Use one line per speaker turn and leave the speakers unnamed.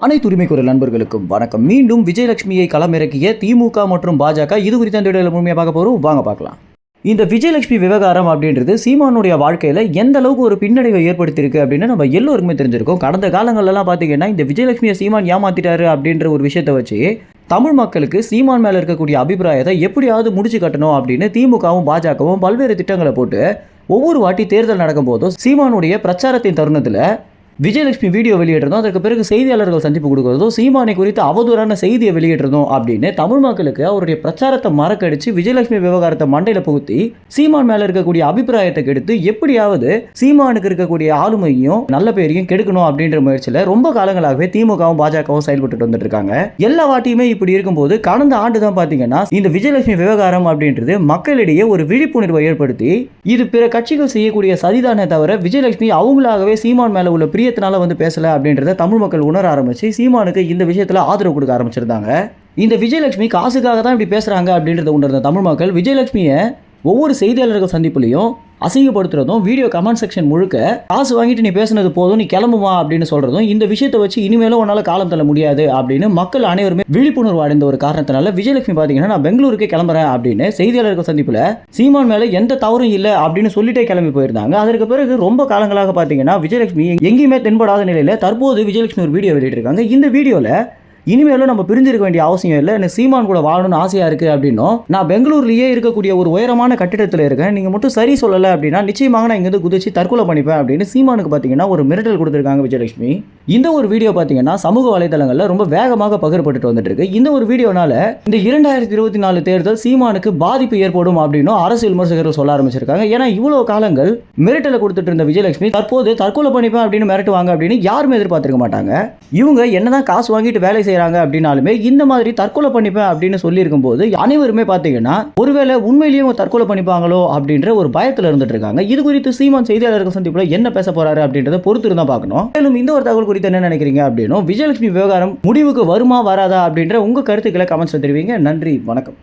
அனைத்து உரிமை குரல் நண்பர்களுக்கும் வணக்கம். மீண்டும் விஜயலட்சுமியை களமிறக்கிய திமுக மற்றும் பாஜக இது குறித்த இந்த வீடியோவில் முழுமையாக பார்க்க போகிறோம் வாங்க பார்க்கலாம். இந்த விஜயலட்சுமி விவகாரம் அப்படின்றது சீமானுடைய வாழ்க்கையில் எந்த அளவுக்கு ஒரு பின்னடைவை ஏற்படுத்தியிருக்கு அப்படின்னு நம்ம எல்லோருக்குமே தெரிஞ்சிருக்கோம். கடந்த காலங்கள்லாம் பார்த்தீங்கன்னா இந்த விஜயலட்சுமியை சீமான் ஏமாத்திட்டாரு அப்படின்ற ஒரு விஷயத்தை வச்சு தமிழ் மக்களுக்கு சீமான் மேலே இருக்கக்கூடிய அபிப்பிராயத்தை எப்படியாவது முடிச்சு கட்டணும் அப்படின்னு திமுகவும் பாஜகவும் பல்வேறு திட்டங்களை போட்டு ஒவ்வொரு வாட்டி தேர்தல் நடக்கும் போதும் சீமானுடைய பிரச்சாரத்தின் தருணத்தில் விஜயலட்சுமி வீடியோ வெளியிடுறதும் அதற்கு பிறகு செய்தியாளர்கள் சந்திப்பு கொடுக்குறதும் சீமானை குறித்து அவதூறான செய்தியை வெளியிடுறதும் அப்படின்னு தமிழ் மக்களுக்கு அவருடைய பிரச்சாரத்தை மறக்கடிச்சு விஜயலட்சுமி விவகாரத்தை மண்டையில் புகுத்தி சீமான் மேல இருக்கக்கூடிய அபிப்பிராயத்தை கெடுத்து எப்படியாவது சீமானுக்கு இருக்கக்கூடிய ஆளுமையும் நல்ல பேரையும் கெடுக்கணும் அப்படின்ற முயற்சியில் ரொம்ப காலங்களாகவே திமுகவும் பாஜகவும் செயல்பட்டு வந்துட்டு இருக்காங்க. எல்லா வாட்டியுமே இப்படி இருக்கும்போது கடந்த ஆண்டு தான் பார்த்தீங்கன்னா இந்த விஜயலட்சுமி விவகாரம் அப்படின்றது மக்களிடையே ஒரு விழிப்புணர்வை ஏற்படுத்தி இது பிற கட்சிகள் செய்யக்கூடிய சதிதானே தவிர விஜயலட்சுமி அவங்களாகவே சீமான் மேல உள்ள பிரியத்தினால வந்து பேசல அப்படின்றத தமிழ் மக்கள் உணர ஆரம்பிச்சு சீமானுக்கு இந்த விஷயத்துல ஆதரவு கொடுக்க ஆரம்பிச்சிருந்தாங்க. இந்த விஜயலட்சுமி காசுக்காக தான் இப்படி பேசுறாங்க அப்படின்றத உணர்ந்த தமிழ் மக்கள் விஜயலட்சுமியை ஒவ்வொரு செய்தியாளர்கள் சந்திப்புலையும் அசிங்கப்படுத்துறதும் வீடியோ கமெண்ட் செக்ஷன் முழுக்க காசு வாங்கிட்டு நீ பேசுனது போதும் நீ கிளம்புமா அப்படின்னு சொல்றதும் இந்த விஷயத்தை வச்சு இனிமேலும் உன்னால காலம் தள்ள முடியாது அப்படின்னு மக்கள் அனைவருமே விழிப்புணர்வு அடைந்த ஒரு காரணத்தினால விஜயலட்சுமி பாத்தீங்கன்னா நான் பெங்களூருக்கு கிளம்புறேன் அப்படின்னு செய்தியாளர்கள் சந்திப்புல சீமான் மேல எந்த தவறும் இல்லை அப்படின்னு சொல்லிட்டே கிளம்பி போயிருந்தாங்க. அதற்கு பிறகு ரொம்ப காலங்களாக பாத்தீங்கன்னா விஜயலட்சுமி எங்கேயுமே தென்படாத நிலையில தற்போது விஜயலட்சுமி ஒரு வீடியோ வெளியிட்டிருக்காங்க. இந்த வீடியோல இனிமேலும் நம்ம பிரிஞ்சிருக்க வேண்டிய அவசியம் இல்லை. எனக்கு சீமான் கூட வாழணும்னு ஆசையாக இருக்குது அப்படின்னும் நான் பெங்களூர்லேயே இருக்கக்கூடிய ஒரு உயரமான கட்டிடத்தில் இருக்கேன். நீங்கள் மட்டும் சரி சொல்லலை அப்படின்னா நிச்சயமாக நான் இங்கேருந்து குதிச்சு தற்கொலை பண்ணிப்பேன் அப்படின்னு சீமானுக்கு பார்த்தீங்கன்னா ஒரு மிரட்டல் கொடுத்துருக்காங்க விஜயலட்சுமி. இந்த ஒரு வீடியோ பார்த்தீங்கன்னா சமூக வலைதளங்களில் ரொம்ப வேகமாக பகிரப்பட்டு வந்துட்டு இருக்கு இந்த ஒரு வீடியோனால இந்த இரண்டாயிரத்தி இருபத்தி நாலு தேர்தல் சீமானுக்கு பாதிப்பு ஏற்படும் அப்படின்னும் அரசியல் விமர்சகர்கள் சொல்ல ஆரம்பிச்சிருக்காங்க. ஏன்னா இவ்வளோ காலங்கள் மிரட்டலை கொடுத்துட்டு இருந்த விஜயலட்சுமி தற்போது தற்கொலை பண்ணிப்பேன் அப்படின்னு மிரட்டுவாங்க அப்படின்னு யாருமே எதிர்பார்த்திருக்க மாட்டாங்க. இவங்க என்னதான் காசு வாங்கிட்டு வேலை செய்யறாங்க அப்படின்னாலுமே இந்த மாதிரி தற்கொலை பண்ணிப்பேன் அப்படின்னு சொல்லியிருக்கும் போது அனைவருமே பார்த்தீங்கன்னா ஒருவேளை உண்மையிலேயே அவங்க தற்கொலை பண்ணிப்பாங்களோ அப்படின்ற ஒரு பயத்தில் இருந்துட்டு இருக்காங்க. இது குறித்து சீமான் செய்தியாளர்கள் சந்திப்பில் என்ன பேச போறாரு அப்படின்றத பொறுத்து இருந்தா பார்க்கணும். மேலும் இந்த ஒரு தகவல் குறித்து என்ன நினைக்கிறீங்க அப்படின்னும் விஜயலட்சுமி விவகாரம் முடிவுக்கு வருமா வராதா அப்படின்ற உங்க கருத்துக்களை கமெண்ட்ஸில் தெரிவிங்க. நன்றி வணக்கம்.